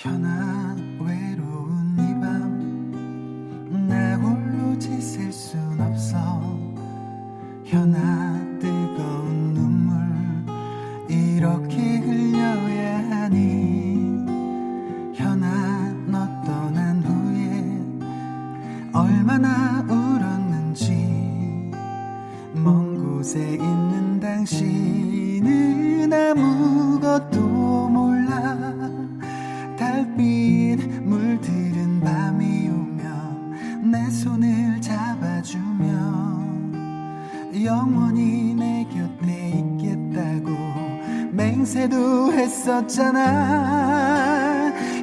현한 외로운 이밤나 홀로 지셀 순 없어. 현아 뜨거운 눈물 이렇게 흘려야 하니. 현아 너 떠난 후에 얼마나 울었는지. 먼 곳에 있는 당신은 아무것도 내 손을 잡아주면 영원히 내 곁에 있겠다고 맹세도 했었잖아.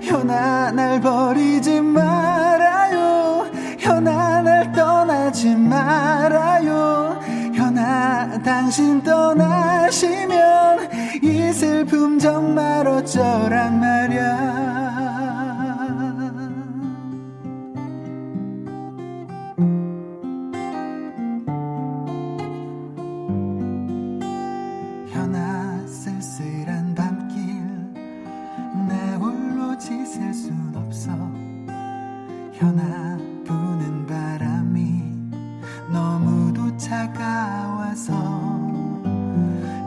현아 날 버리지 말아요. 현아 날 떠나지 말아요. 현아 당신 떠나시면 이 슬픔 정말 어쩌란 말야 현아 부는 바람이 너무도 차가워서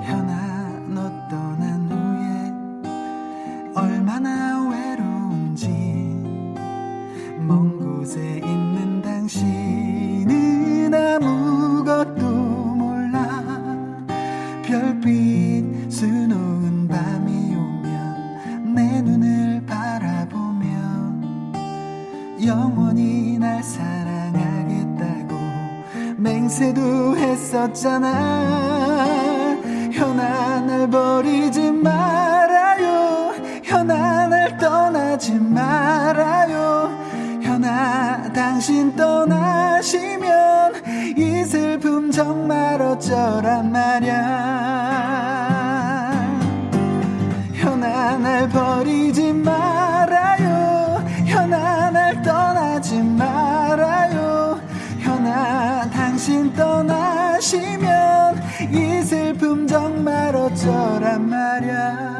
현아 너 떠난 후에 얼마나 외로운지 먼 곳에 있는 당신은 아무것도 영원히 날 사랑하겠다고 맹세도 했었잖아. 현아 날 버리지 말아요. 현아 날 떠나지 말아요. 현아 당신 떠나시면 이 슬픔 정말 어쩌란 말야 당신 떠나시면 이 슬픔 정말 어쩌란 말야